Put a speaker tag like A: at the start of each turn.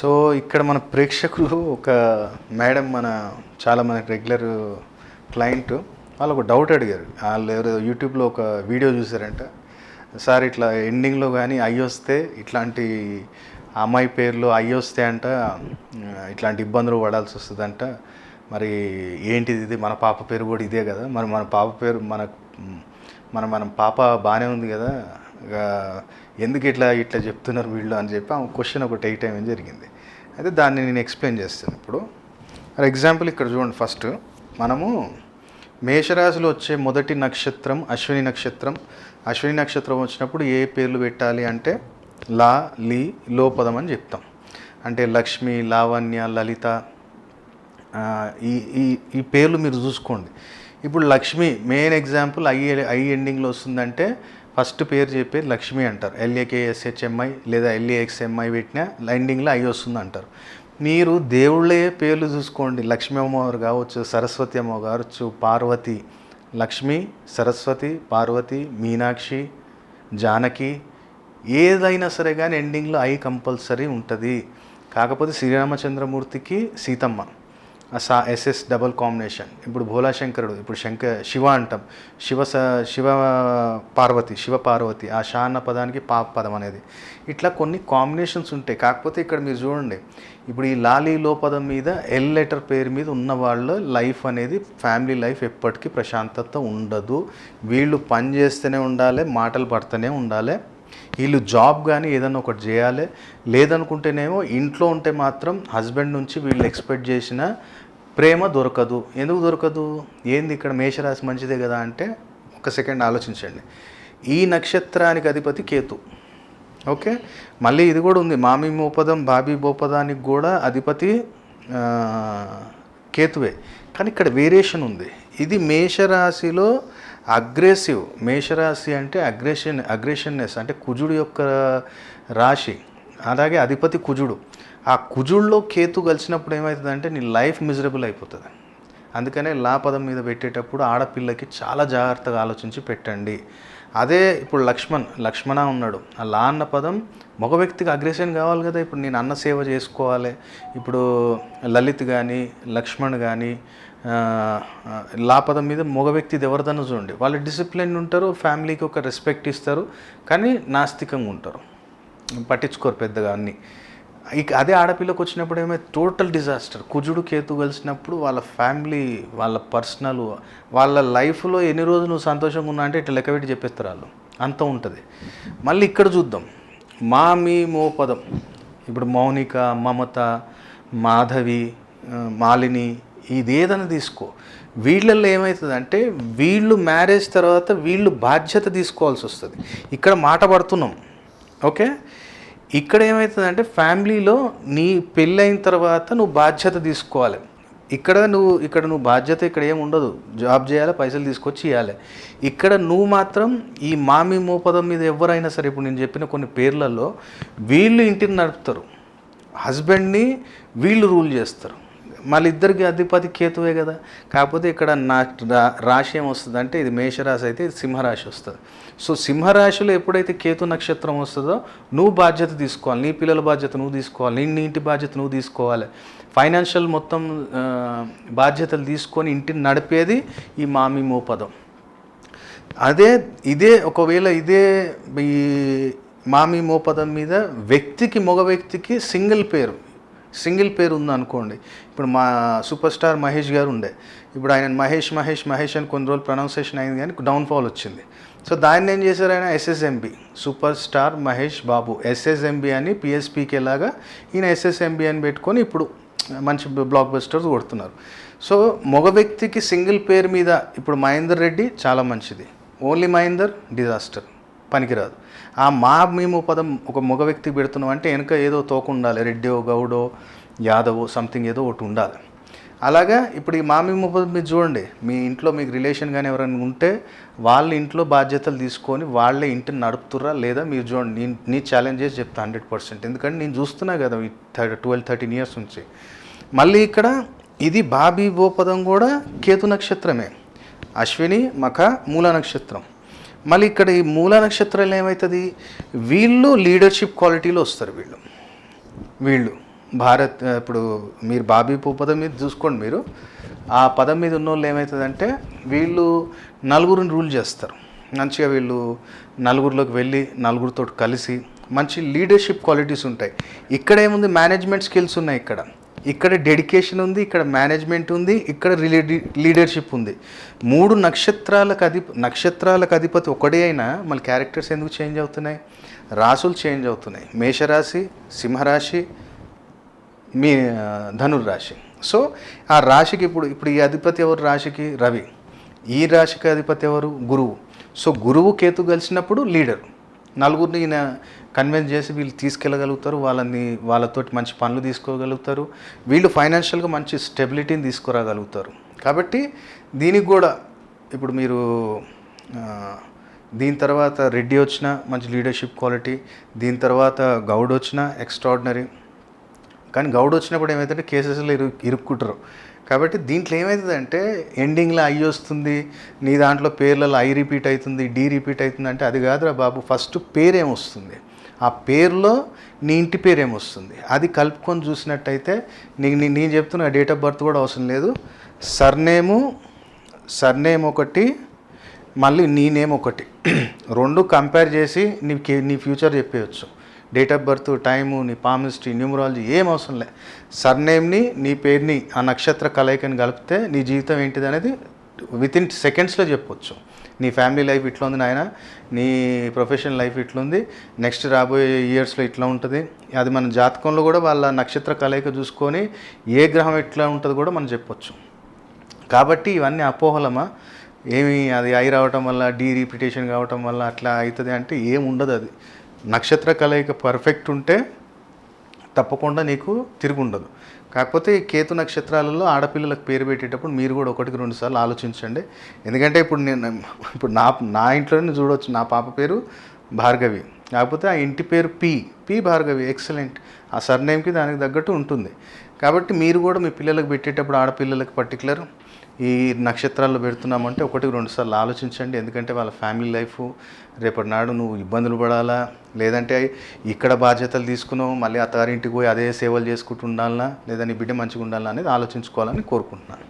A: So ఇక్కడ మన ప్రేక్షకులు ఒక మేడం మన చాలా మనకి రెగ్యులర్ క్లయింట్. వాళ్ళు ఒక డౌట్ అడిగారు. వాళ్ళు ఎవరో యూట్యూబ్లో ఒక వీడియో చూసారంట సార్ ఇట్లా ఎండింగ్లో కానీ అయ్యి వస్తే ఇట్లాంటి అమ్మాయి పేర్లు అయ్యి వస్తే అంట ఇట్లాంటి ఇబ్బందులు పడాల్సి వస్తుందంట. మరి ఏంటిది ఇది? మన పాప పేరు కూడా ఇదే కదా. మరి మన పాప పేరు మన మన మన పాప బాగానే ఉంది కదా. ఎందుకు ఇట్లా ఇట్లా చెప్తున్నారు వీళ్ళు అని చెప్పి ఆ క్వశ్చన్ ఒకటి ఎయిట్ టైం జరిగింది. అయితే దాన్ని నేను ఎక్స్ప్లెయిన్ చేస్తాను ఇప్పుడు. ఫర్ ఎగ్జాంపుల్ ఇక్కడ చూడండి ఫస్ట్ మనము మేషరాశిలో వచ్చే మొదటి నక్షత్రం అశ్విని నక్షత్రం. అశ్విని నక్షత్రం వచ్చినప్పుడు ఏ పేర్లు పెట్టాలి అంటే లా లీ లోపదం అని చెప్తాం. అంటే లక్ష్మి లావణ్య లలిత ఈ ఈ ఈ పేర్లు మీరు చూసుకోండి. ఇప్పుడు Lakshmi main example I I ఎండింగ్లో వస్తుందంటే ఫస్ట్ పేరు చెప్పేది లక్ష్మి అంటారు. ఎల్ఏకేఎస్హెచ్ఎంఐ లేదా ఎల్ఏఎక్స్ఎంఐ పెట్టినా ఎండింగ్లో ఐ వస్తుంది అంటారు మీరు దేవుళ్ళే పేర్లు చూసుకోండి. లక్ష్మీ అమ్మవారు కావచ్చు సరస్వతి అమ్మ కావచ్చు పార్వతి లక్ష్మి సరస్వతి పార్వతి మీనాక్షి జానకి ఏదైనా సరే కానీ ఎండింగ్లో ఐ కంపల్సరీ ఉంటుంది. కాకపోతే శ్రీరామచంద్రమూర్తికి సీతమ్మ. సా ఎస్ఎస్ డబల్ కాంబినేషన్. ఇప్పుడు భోలా శంకరుడు ఇప్పుడు శంకర్ శివ అంటాం. శివ స శివ పార్వతి శివ పార్వతి ఆ షా అన్న పదానికి పా పదం అనేది. ఇట్లా కొన్ని కాంబినేషన్స్ ఉంటాయి. కాకపోతే ఇక్కడ మీరు చూడండి ఇప్పుడు ఈ లాలీ లోపదం మీద ఎల్ లెటర్ పేరు మీద ఉన్న వాళ్ళ లైఫ్ అనేది ఫ్యామిలీ లైఫ్ ఎప్పటికీ ప్రశాంతత ఉండదు. వీళ్ళు పని చేస్తూనే ఉండాలి మాటలు పడుతూనే ఉండాలి. వీళ్ళు జాబ్ కానీ ఏదైనా ఒకటి చేయాలి. లేదనుకుంటేనేమో ఇంట్లో ఉంటే మాత్రం హస్బెండ్ నుంచి వీళ్ళు ఎక్స్పెక్ట్ చేసిన ప్రేమ దొరకదు. ఎందుకు దొరకదు? ఏంది ఇక్కడ మేషరాశి మంచిదే కదా అంటే ఒక సెకండ్ ఆలోచించండి. ఈ నక్షత్రానికి అధిపతి కేతు. ఓకే? మళ్ళీ ఇది కూడా ఉంది. మామి మోపదం బాబీ బోపదానికి కూడా అధిపతి కేతువే. కానీ ఇక్కడ వేరియేషన్ ఉంది. ఇది మేషరాశిలో అగ్రెసివ్ మేషరాశి అంటే అగ్రెషన్ అగ్రెషన్నెస్ అంటే కుజుడు యొక్క రాశి. అలాగే అధిపతి కుజుడు. ఆ కుజుడులో కేతు కలిసినప్పుడు ఏమవుతుందంటే నీ లైఫ్ మిజరబుల్ అయిపోతుంది. అందుకనే లా పదం మీద పెట్టేటప్పుడు ఆడపిల్లకి చాలా జాగ్రత్తగా ఆలోచించి పెట్టండి. అదే ఇప్పుడు లక్ష్మణ్ లక్ష్మణ ఉన్నాడు. ఆ లా అన్న పదం మగ వ్యక్తికి అగ్రెషన్ కావాలి కదా. ఇప్పుడు నేను అన్న సేవ చేసుకోవాలి. ఇప్పుడు లలిత్ కానీ లక్ష్మణ్ కానీ లాపదం మీద మగ వ్యక్తిది ఎవరిదన్నా చూడండి. వాళ్ళు డిసిప్లిన్ ఉంటారు ఫ్యామిలీకి ఒక రెస్పెక్ట్ ఇస్తారు కానీ నాస్తికంగా ఉంటారు. పట్టించుకోరు పెద్దగా అన్నీ. ఇక అదే ఆడపిల్లకి వచ్చినప్పుడు ఏమో టోటల్ డిజాస్టర్ కుజుడు కేతు కలిసినప్పుడు వాళ్ళ ఫ్యామిలీ వాళ్ళ పర్సనల్ వాళ్ళ లైఫ్లో ఎన్ని రోజులు నువ్వు సంతోషంగా ఉన్నా అంటే ఇట్లా లెక్కపెట్టి చెప్పేస్తారు వాళ్ళు. అంత ఉంటుంది. మళ్ళీ ఇక్కడ చూద్దాం. మా మీ మోపదం ఇప్పుడు మౌనిక మమత మాధవి మాలిని ఇదేదైనా తీసుకో. వీళ్ళల్లో ఏమవుతుందంటే వీళ్ళు మ్యారేజ్ తర్వాత వీళ్ళు బాధ్యత తీసుకోవాల్సి వస్తుంది. ఇక్కడ మాట పడుతున్నాం. ఓకే? ఇక్కడ ఏమవుతుందంటే ఫ్యామిలీలో నీ పెళ్ళైన తర్వాత నువ్వు బాధ్యత తీసుకోవాలి. ఇక్కడ నువ్వు ఇక్కడ నువ్వు బాధ్యత ఇక్కడ ఏమి ఉండదు. జాబ్ చేయాలి పైసలు తీసుకొచ్చి ఇవ్వాలి ఇక్కడ నువ్వు మాత్రం ఈ మామి మోపదం మీద ఎవరైనా సరే ఇప్పుడు నేను చెప్పిన కొన్ని పేర్లలో వీళ్ళు ఇంటిని నడుపుతారు. హస్బెండ్ని వీళ్ళు రూల్ చేస్తారు. మళ్ళీ ఇద్దరికి అధిపతి కేతువే కదా. కాకపోతే ఇక్కడ నా రా- రాశి ఏమొస్తుంది అంటే ఇది మేషరాశి అయితే ఇది సింహరాశి వస్తుంది. సో సింహరాశిలో ఎప్పుడైతే కేతు నక్షత్రం వస్తుందో నువ్వు బాధ్యత తీసుకోవాలి నీ పిల్లల బాధ్యత నువ్వు తీసుకోవాలి నీ నీ ఇంటి బాధ్యత నువ్వు తీసుకోవాలి. ఫైనాన్షియల్ మొత్తం బాధ్యతలు తీసుకొని ఇంటిని నడిపేది ఈ మామి మోపదం అదే ఇదే ఒకవేళ ఇదే ఈ మామి మోపదం మీద వ్యక్తికి మగ వ్యక్తికి సింగిల్ పేరు సింగిల్ పేరు ఉందనుకోండి ఇప్పుడు మా సూపర్ స్టార్ మహేష్ గారు ఉండే. ఇప్పుడు ఆయన మహేష్ మహేష్ మహేష్ అని కొన్ని రోజులు ప్రొనౌన్సేషన్ అయింది కానీ డౌన్ఫాల్ వచ్చింది. సో దాన్ని ఏం చేశారు ఆయన? SSMB. Super star Mahesh Babu. SSMB అని పిఎస్పీకి లాగా ఈయన ఎస్ఎస్ఎంబి అని పెట్టుకొని ఇప్పుడు మంచి బ్లాక్ బస్టర్స్ కొడుతున్నారు. సో మగ వ్యక్తికి సింగిల్ పేరు మీద ఇప్పుడు మహేందర్ రెడ్డి చాలా మంచిది. Only Mahender disaster. పనికిరాదు. ఆ మా మేము పదం ఒక మగ వ్యక్తికి పెడుతున్నాం అంటే వెనుక ఏదో తోక ఉండాలి. రెడ్డో గౌడో యాదవో సంథింగ్ ఏదో ఒకటి ఉండాలి. అలాగా ఇప్పుడు ఈ మామి పదం మీరు చూడండి. మీ ఇంట్లో మీకు రిలేషన్ కానీ ఎవరైనా ఉంటే వాళ్ళ ఇంట్లో బాధ్యతలు తీసుకొని వాళ్ళే ఇంటిని నడుపుతుర్రా లేదా మీరు చూడండి. నేను నీ ఛాలెంజ్ చేసి చెప్తా హండ్రెడ్ పర్సెంట్ ఎందుకంటే నేను చూస్తున్నా కదా ఈ ట్వెల్వ్ థర్టీన్ ఇయర్స్ నుంచి. మళ్ళీ ఇక్కడ ఇది బాబీ భూపదం కూడా కేతు నక్షత్రమే. అశ్విని మఖ మూల నక్షత్రం. మళ్ళీ ఇక్కడ ఈ మూల నక్షత్రాలు ఏమవుతుంది వీళ్ళు లీడర్షిప్ క్వాలిటీలో వస్తారు వీళ్ళు. వీళ్ళు. భారత్ ఇప్పుడు మీరు బాబీ పదం మీద చూసుకోండి మీరు. ఆ పదం మీద ఉన్న వాళ్ళు ఏమవుతుందంటే వీళ్ళు నలుగురిని రూల్ చేస్తారు. మంచిగా వీళ్ళు నలుగురిలోకి వెళ్ళి నలుగురితో కలిసి మంచి లీడర్షిప్ క్వాలిటీస్ ఉంటాయి. ఇక్కడ ఏముంది? మేనేజ్మెంట్ స్కిల్స్ ఉన్నాయి ఇక్కడ. ఇక్కడ డెడికేషన్ ఉంది ఇక్కడ మేనేజ్మెంట్ ఉంది ఇక్కడ లీడర్షిప్ ఉంది. మూడు నక్షత్రాలకు అధి నక్షత్రాలకు అధిపతి ఒకటే అయినా మళ్ళీ క్యారెక్టర్స్ ఎందుకు చేంజ్ అవుతున్నాయి? రాసులు చేంజ్ అవుతున్నాయి. మేషరాశి సింహరాశి మీ ధనుర్రాశి. సో ఆ రాశికి ఇప్పుడు ఇప్పుడు ఈ అధిపతి ఎవరు రాశికి? రవి. ఈ రాశికి అధిపతి ఎవరు? గురువు. సో గురువు కేతు కలిసినప్పుడు లీడర్ నలుగురిని ఈయన కన్విన్స్ చేసి వీళ్ళు తీసుకెళ్ళగలుగుతారు వాళ్ళని వాళ్ళతోటి మంచి పనులు తీసుకోగలుగుతారు వీళ్ళు ఫైనాన్షియల్గా మంచి స్టెబిలిటీని తీసుకురాగలుగుతారు. కాబట్టి దీనికి కూడా ఇప్పుడు మీరు దీని తర్వాత రెడ్డి వచ్చిన మంచి లీడర్షిప్ క్వాలిటీ దీని తర్వాత గౌడ్ వచ్చిన ఎక్స్ట్రాడినరీ. కానీ గౌడ్ వచ్చినప్పుడు ఏమవుతుందంటే కేసెస్లో ఇరు ఇరుక్కుంటారు. కాబట్టి దీంట్లో ఏమవుతుందంటే ఎండింగ్లో ఐ వస్తుంది నీ దాంట్లో పేర్లలో ఐ రిపీట్ అవుతుంది డి రిపీట్ అవుతుంది అంటే అది కాదురా బాబు ఫస్ట్ పేరేమొస్తుంది వస్తుంది? ఆ పేరులో నీ ఇంటి పేరు ఏమొస్తుంది అది కలుపుకొని చూసినట్టయితే నీకు నీ- నేను చెప్తున్న డేట్ ఆఫ్ బర్త్ కూడా అవసరం లేదు. సర్నేము సర్నేమ్ ఒకటి మళ్ళీ నీ నేమ్ ఒకటి. రెండు కంపేర్ చేసి నీ నీ ఫ్యూచర్ చెప్పేయచ్చు. డేట్ ఆఫ్ బర్త్ టైము నీ పామిస్ట్రీ న్యూమరాలజీ ఏం అవసరం లే. సర్నేమ్ని నీ పేరుని ఆ నక్షత్ర కలయికని కలిపితే నీ జీవితం ఏంటిది అనేది వితిన్ సెకండ్స్లో చెప్పొచ్చు. నీ ఫ్యామిలీ లైఫ్ ఇట్లా ఉంది నాయన నీ ప్రొఫెషనల్ లైఫ్ ఇట్లుంది నెక్స్ట్ రాబోయే ఇయర్స్లో ఇట్లా ఉంటుంది. అది మన జాతకంలో కూడా వాళ్ళ నక్షత్ర కలయిక చూసుకొని ఏ గ్రహం ఎట్లా ఉంటుందో కూడా మనం చెప్పొచ్చు. కాబట్టి ఇవన్నీ అపోహలమా? ఏమి అది ఐ రావటం వల్ల డీ రిపిటేషన్ కావటం వల్ల అట్లా అవుతుంది అంటే ఏం ఉండదు అది. నక్షత్ర కలయిక పర్ఫెక్ట్ ఉంటే తప్పకుండా నీకు తిరిగి ఉండదు కాకపోతే ఈ కేతు నక్షత్రాలలో ఆడపిల్లలకు పేరు పెట్టేటప్పుడు మీరు కూడా ఒకటికి రెండు సార్లు ఆలోచించండి. ఎందుకంటే ఇప్పుడు నేను ఇప్పుడు నా నా ఇంట్లోనే చూడవచ్చు నా పాప పేరు భార్గవి. కాకపోతే ఆ ఇంటి పేరు పి పి భార్గవి ఎక్సలెంట్. ఆ సర్నేమ్కి దానికి తగ్గట్టు ఉంటుంది. కాబట్టి మీరు కూడా మీ పిల్లలకు పెట్టేటప్పుడు ఆడపిల్లలకు పర్టికులర్ ఈ నక్షత్రాల్లో పెడుతున్నామంటే ఒకటి రెండు సార్లు ఆలోచించండి. ఎందుకంటే వాళ్ళ ఫ్యామిలీ లైఫ్ రేపటి నాడు నువ్వు ఇబ్బందులు పడాలా? లేదంటే ఇక్కడ బాధ్యతలు తీసుకున్నావు మళ్ళీ అత్తగారింటికి పోయి అదే సేవలు చేసుకుంటూ ఉండాలా లేదా నీ బిడ్డ మంచిగా ఉండాలా అనేది ఆలోచించుకోవాలని కోరుకుంటున్నాను.